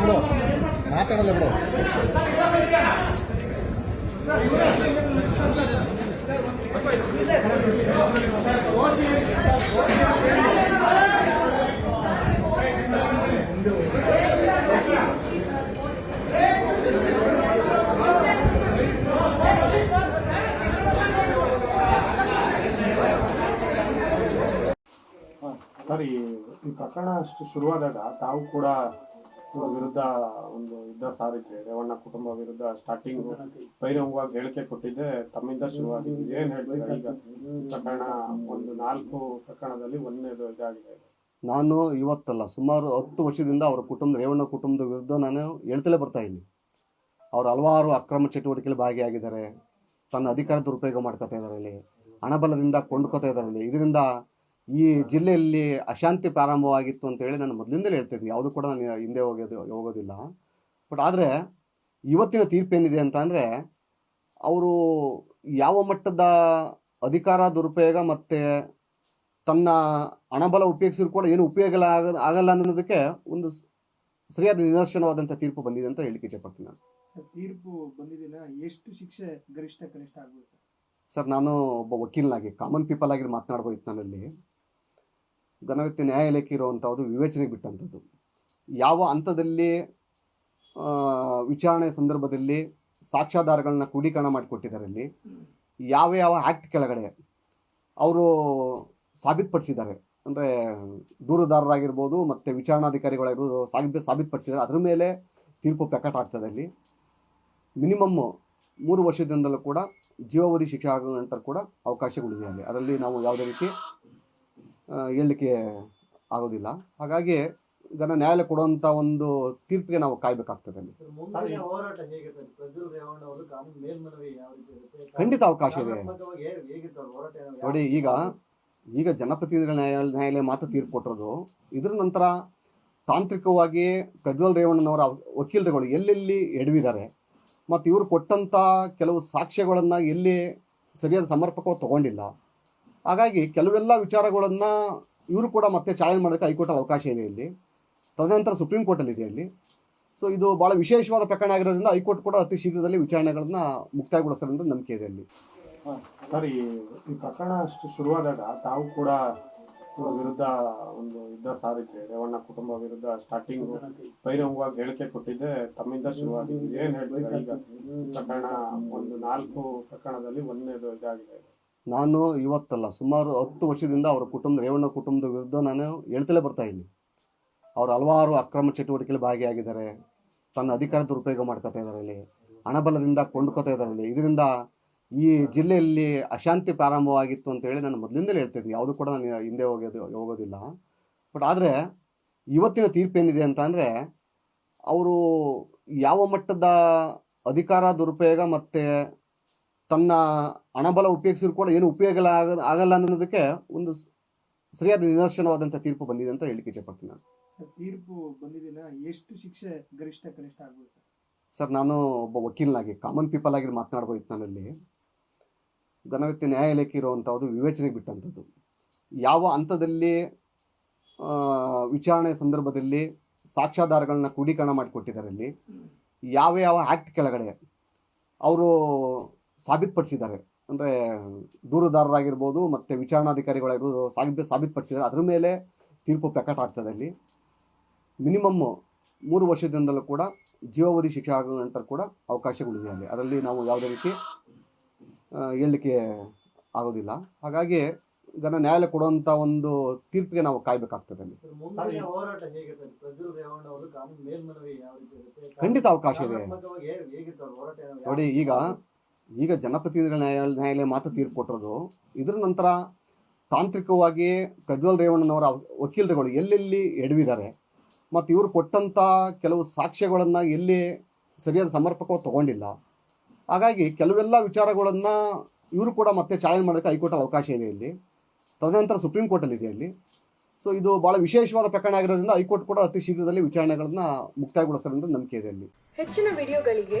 ಬಿಡು. ಮಾತಾಡಲ್ಲ ಬಿಡು. ಸರ್ ಈ ಪ್ರಕರಣ ಅಷ್ಟು ಶುರುವಾದಾಗ ತಾವು ಕೂಡ ವಿರುದ್ಧ ಒಂದು ಯುದ್ಧ ಸಾರಿದ್ರೆ, ರೇವಣ್ಣ ಕುಟುಂಬ ವಿರುದ್ಧ ಸ್ಟಾರ್ಟಿಂಗ್ ಬಹಿರಂಗವಾಗಿ ಹೇಳಿಕೆ ಕೊಟ್ಟಿದ್ದೆ. ತಮ್ಮಿಂದ ಶುರುವಾಗಿದೆ. ಏನ್ ಹೇಳ್ತೀರಾ ಈಗ? ಪ್ರಕರಣ ಒಂದು ನಾಲ್ಕು ಪ್ರಕರಣದಲ್ಲಿ ಒಂದನೇದು ಇದಾಗಿದೆ. ನಾನು ಇವತ್ತಲ್ಲ, ಸುಮಾರು ಹತ್ತು ವರ್ಷದಿಂದ ಅವರ ಕುಟುಂಬ, ರೇವಣ್ಣ ಕುಟುಂಬದ ವಿರುದ್ಧ ನಾನು ಹೇಳ್ತಲೇ ಬರ್ತಾ ಇದ್ದೀನಿ. ಅವ್ರು ಹಲವಾರು ಅಕ್ರಮ ಚಟುವಟಿಕೆಗಳು ಭಾಗಿಯಾಗಿದ್ದಾರೆ. ತನ್ನ ಅಧಿಕಾರ ದುರುಪಯೋಗ ಮಾಡ್ಕೋತಾ ಇದ್ದಾರೆ ಇಲ್ಲಿ ಹಣಬಲದಿಂದ ಕೊಂಡ್ಕೋತಾ ಇದ್ದಾರೆ ಇಲ್ಲಿ ಇದರಿಂದ ಈ ಜಿಲ್ಲೆಯಲ್ಲಿ ಅಶಾಂತಿ ಪ್ರಾರಂಭವಾಗಿತ್ತು ಅಂತ ಹೇಳಿ ನಾನು ಮೊದಲಿಂದಲೇ ಹೇಳ್ತಿದ್ವಿ. ಯಾವುದು ಕೂಡ ನಾನು ಹಿಂದೆ ಹೋಗೋದು ಹೋಗೋದಿಲ್ಲ. ಬಟ್ ಆದರೆ ಇವತ್ತಿನ ತೀರ್ಪೇನಿದೆ ಅಂತ ಅಂದರೆ ಅವರು ಯಾವ ಮಟ್ಟದ ಅಧಿಕಾರ ದುರುಪಯೋಗ ಮತ್ತು ತನ್ನ ಹಣಬಲ ಉಪಯೋಗಿಸಿದ್ರು ಕೂಡ ಏನು ಉಪಯೋಗ ಆಗ ಆಗಲ್ಲ ಅನ್ನೋದಕ್ಕೆ ಒಂದು ಸರಿಯಾದ ನಿದರ್ಶನವಾದಂಥ ತೀರ್ಪು ಬಂದಿದೆ ಅಂತ ಹೇಳಿಕೆ ಇಚ್ಛಪಡ್ತೀನಿ ನಾನು. ತೀರ್ಪು ಬಂದಿದಿಲ್ಲ ಎಷ್ಟು ಶಿಕ್ಷೆ ಗರಿಷ್ಠ ಕನಿಷ್ಠ ಆಗ್ಬೋದು ಸರ್? ಸರ್ ನಾನು ಒಬ್ಬ ವಕೀಲನಾಗಿ ಕಾಮನ್ ಪೀಪಲ್ ಆಗಿ ಮಾತನಾಡ್ಬೋದಿತ್ತು ನನ್ನಲ್ಲಿ. ಘನವ್ಯಕ್ತಿ ನ್ಯಾಯಾಲಯಕ್ಕೆ ಇರುವಂಥದ್ದು ವಿವೇಚನೆಗೆ ಬಿಟ್ಟಂಥದ್ದು. ಯಾವ ಹಂತದಲ್ಲಿ ವಿಚಾರಣೆ ಸಂದರ್ಭದಲ್ಲಿ ಸಾಕ್ಷ್ಯಾಧಾರಗಳನ್ನ ಕ್ರೋಢೀಕರಣ ಮಾಡಿಕೊಟ್ಟಿದ್ದಾರೆ ಇಲ್ಲಿ ಯಾವ ಯಾವ ಆ್ಯಕ್ಟ್ ಕೆಳಗಡೆ ಅವರು ಸಾಬೀತುಪಡಿಸಿದ್ದಾರೆ? ಅಂದರೆ ದೂರುದಾರರಾಗಿರ್ಬೋದು ಮತ್ತು ವಿಚಾರಣಾಧಿಕಾರಿಗಳಾಗಿರ್ಬೋದು ಸಾಬೀತು ಸಾಬೀತುಪಡಿಸಿದ್ದಾರೆ. ಅದರ ಮೇಲೆ ತೀರ್ಪು ಪ್ರಕಟ ಆಗ್ತದೆ ಅಲ್ಲಿ. ಮಿನಿಮಮ್ ಮೂರು ವರ್ಷದಿಂದಲೂ ಕೂಡ ಜೀವಾವಧಿ ಶಿಕ್ಷೆ ಆಗೋ ನಂತರ ಕೂಡ ಅವಕಾಶಗಳಿದೆ ಅಲ್ಲಿ. ಅದರಲ್ಲಿ ನಾವು ಯಾವುದೇ ರೀತಿ ಹೇಳಲಿಕ್ಕೆ ಆಗೋದಿಲ್ಲ. ಹಾಗಾಗಿ ಇದನ್ನು ನ್ಯಾಯಾಲಯ ಕೊಡುವಂಥ ಒಂದು ತೀರ್ಪಿಗೆ ನಾವು ಕಾಯಬೇಕಾಗ್ತದೆ ಅಲ್ಲಿ. ಖಂಡಿತ ಅವಕಾಶ ಇದೆ. ನೋಡಿ ಈಗ ಈಗ ಜನಪ್ರತಿನಿಧಿಗಳ ನ್ಯಾಯಾಲಯ ನ್ಯಾಯಾಲಯ ಮಾತ್ರ ತೀರ್ಪು ಕೊಟ್ಟಿರೋದು. ಇದರ ನಂತರ ತಾಂತ್ರಿಕವಾಗಿ ಪ್ರಜ್ವಲ್ ರೇವಣ್ಣನವರ ವಕೀಲರುಗಳು ಎಲ್ಲೆಲ್ಲಿ ಎಡವಿದ್ದಾರೆ ಮತ್ತು ಇವರು ಕೊಟ್ಟಂಥ ಕೆಲವು ಸಾಕ್ಷ್ಯಗಳನ್ನು ಎಲ್ಲಿ ಸರಿಯಾದ ಸಮರ್ಪಕವಾಗಿ ತಗೊಂಡಿಲ್ಲ ಹಾಗಾಗಿ ಕೆಲವೆಲ್ಲ ವಿಚಾರಗಳನ್ನು ಇವರು ಕೂಡ ಮತ್ತೆ ಚಾಲೆಂಜ್ ಮಾಡೋಕ್ಕೆ ಹೈಕೋರ್ಟ್ ಅವಕಾಶ ಇದೆ ಇಲ್ಲಿ. ತದನಂತರ ಸುಪ್ರೀಂ ಕೋರ್ಟಲ್ಲಿ ಇದೆ ಇಲ್ಲಿ. ಸೊ ಇದು ಭಾಳ ವಿಶೇಷವಾದ ಪ್ರಕರಣ ಆಗಿರೋದ್ರಿಂದ ಹೈಕೋರ್ಟ್ ಕೂಡ ಅತಿ ಶೀಘ್ರದಲ್ಲಿ ವಿಚಾರಣೆಗಳನ್ನ ಮುಕ್ತಾಯಗೊಳಿಸ್ತಾರೆ ಅಂತ ನಂಬಿಕೆ ಇದೆ ಅಲ್ಲಿ ಸರ್, ಈ ಪ್ರಕರಣ ಅಷ್ಟು ಶುರುವಾದಾಗ ತಾವು ಕೂಡ ವಿರುದ್ಧ ಒಂದು ಯುದ್ಧ ಸಾರಿದ್ರೆ. ರೇವಣ್ಣ ಕುಟುಂಬ ವಿರುದ್ಧ ಸ್ಟಾರ್ಟಿಂಗ್ ಬಹಿರಂಗವಾಗಿ ಹೇಳಿಕೆ ಕೊಟ್ಟಿದ್ದೆ. ತಮ್ಮಿಂದ ಶುರುವಾಗಿದೆ. ಏನ್ ಹೇಳ್ತೀರಾ ಈಗ? ಪ್ರಕರಣ ಒಂದು ನಾಲ್ಕು ಪ್ರಕರಣದಲ್ಲಿ ಒಂದನೇದು ಇದಾಗಿದೆ. ನಾನು ಇವತ್ತಲ್ಲ ಸುಮಾರು ಹತ್ತು ವರ್ಷದಿಂದ ಅವರ ಕುಟುಂಬ, ರೇವಣ್ಣ ಕುಟುಂಬದ ವಿರುದ್ಧ ನಾನು ಹೇಳ್ತಲೇ ಬರ್ತಾ ಇದ್ದೀನಿ. ಅವ್ರು ಹಲವಾರು ಅಕ್ರಮ ಚಟುವಟಿಕೆಯಲ್ಲಿ ಭಾಗಿಯಾಗಿದ್ದಾರೆ. ತನ್ನ ಅಧಿಕಾರ ದುರುಪಯೋಗ ಮಾಡ್ಕೋತಾ ಇದ್ದಾರೆ ಇಲ್ಲಿ ಹಣಬಲದಿಂದ ಕೊಂಡ್ಕೋತಾ ಇದ್ದಾರೆ ಇದರಿಂದ ಈ ಜಿಲ್ಲೆಯಲ್ಲಿ ಅಶಾಂತಿ ಪ್ರಾರಂಭವಾಗಿತ್ತು ಅಂತ ಹೇಳಿ ನಾನು ಮೊದಲಿಂದಲೇ ಹೇಳ್ತಿದ್ದೆ ಯಾವುದು ಕೂಡ ನಾನು ಹಿಂದೆ ಹೋಗೋದು, ಹೋಗೋದಿಲ್ಲ. ಬಟ್ ಆದರೆ ಇವತ್ತಿನ ತೀರ್ಪೇನಿದೆ ಅಂತ ಅಂದರೆ ಅವರು ಯಾವ ಮಟ್ಟದ ಅಧಿಕಾರ ದುರುಪಯೋಗ ಮತ್ತು ತನ್ನ ಹಣಬಲ ಉಪಯೋಗಿಸಿದ್ರು ಕೂಡ ಏನು ಉಪಯೋಗ ಆಗಲ್ಲ ಆಗಲ್ಲ ಅನ್ನೋದಕ್ಕೆ ಒಂದು ಸರಿಯಾದ ನಿದರ್ಶನವಾದಂಥ ತೀರ್ಪು ಬಂದಿದೆ ಅಂತ ಹೇಳಿಕೆ ಇಚ್ಛೆಪಡ್ತೀನಿ ನಾನು. ತೀರ್ಪು ಬಂದಿದಿಲ್ಲ ಎಷ್ಟು ಶಿಕ್ಷೆ ಗರಿಷ್ಠ ಕನಿಷ್ಠ ಆಗ್ಬೋದು ಸರ್? ನಾನು ಒಬ್ಬ ವಕೀಲನಾಗಿ ಕಾಮನ್ ಪೀಪಲ್ ಆಗಿ ಮಾತನಾಡ್ಬೋದು ನನ್ನಲ್ಲಿ ಘನವ್ಯಕ್ತಿ ನ್ಯಾಯಾಲಯಕ್ಕೆ ಇರುವಂಥದ್ದು ವಿವೇಚನೆಗೆ ಬಿಟ್ಟಂಥದ್ದು. ಯಾವ ಹಂತದಲ್ಲಿ ವಿಚಾರಣೆ ಸಂದರ್ಭದಲ್ಲಿ ಸಾಕ್ಷ್ಯಾಧಾರಗಳನ್ನ ಕ್ರೋಢೀಕರಣ ಮಾಡಿಕೊಟ್ಟಿದ್ದಾರೆ ಅಲ್ಲಿ ಯಾವ ಯಾವ ಆ್ಯಕ್ಟ್ ಕೆಳಗಡೆ ಅವರು ಸಾಬೀತುಪಡಿಸಿದ್ದಾರೆ. ಅಂದರೆ ದೂರುದಾರರಾಗಿರ್ಬೋದು ಮತ್ತು ವಿಚಾರಣಾಧಿಕಾರಿಗಳಾಗಿರ್ಬೋದು ಸಾಬೀತು ಸಾಬೀತುಪಡಿಸಿದ್ದಾರೆ. ಅದರ ಮೇಲೆ ತೀರ್ಪು ಪ್ರಕಟ ಆಗ್ತದೆ ಅಲ್ಲಿ. ಮಿನಿಮಮ್ ಮೂರು ವರ್ಷದಿಂದಲೂ ಕೂಡ ಜೀವಾವಧಿ ಶಿಕ್ಷೆ ಆಗೋ ನಂತರ ಕೂಡ ಅವಕಾಶಗಳಿದೆ ಅಲ್ಲಿ. ಅದರಲ್ಲಿ ನಾವು ಯಾವುದೇ ರೀತಿ ಹೇಳಲಿಕ್ಕೆ ಆಗೋದಿಲ್ಲ. ಹಾಗಾಗಿ ಘನ ನ್ಯಾಯಾಲಯ ಕೊಡುವಂಥ ಒಂದು ತೀರ್ಪಿಗೆ ನಾವು ಕಾಯ್ಬೇಕಾಗ್ತದೆ ಅಲ್ಲಿ. ಖಂಡಿತ ಅವಕಾಶ ಇದೆ. ನೋಡಿ ಈಗ ಈಗ ಜನಪ್ರತಿನಿಧಿಗಳ ನ್ಯಾಯಾಲಯ ನ್ಯಾಯಾಲಯ ಮಾತ್ರ ತೀರ್ಪು ಕೊಟ್ಟಿರೋದು. ಇದರ ನಂತರ ತಾಂತ್ರಿಕವಾಗಿ ಪ್ರಜ್ವಲ್ ರೇವಣ್ಣನವರ ವಕೀಲರುಗಳು ಎಲ್ಲೆಲ್ಲಿ ಎಡವಿದ್ದಾರೆ, ಮತ್ತು ಇವರು ಕೊಟ್ಟಂಥ ಕೆಲವು ಸಾಕ್ಷ್ಯಗಳನ್ನು ಎಲ್ಲಿ ಸರಿಯಾದ ಸಮರ್ಪಕವಾಗಿ ತಗೊಂಡಿಲ್ಲ. ಹಾಗಾಗಿ ಕೆಲವೆಲ್ಲ ವಿಚಾರಗಳನ್ನು ಇವರು ಕೂಡ ಮತ್ತೆ ಚಾಲೆಂಜ್ ಮಾಡೋಕ್ಕೆ ಹೈಕೋರ್ಟಲ್ಲಿ ಅವಕಾಶ ಇದೆ ಇಲ್ಲಿ. ತದನಂತರ ಸುಪ್ರೀಂ ಕೋರ್ಟಲ್ಲಿ ಇದೆ ಇಲ್ಲಿ. ಸೊ ಇದು ಭಾಳ ವಿಶೇಷವಾದ ಪ್ರಕರಣ ಆಗಿರೋದ್ರಿಂದ ಹೈಕೋರ್ಟ್ ಕೂಡ ಅತಿ ಶೀಘ್ರದಲ್ಲಿ ವಿಚಾರಣೆಗಳನ್ನು ಮುಕ್ತಾಯಗೊಳಿಸ್ತಾರೆ ಅಂತ ನಂಬಿಕೆ ಇದೆ ಇಲ್ಲಿ. ಹೆಚ್ಚಿನ ವಿಡಿಯೋಗಳಿಗೆ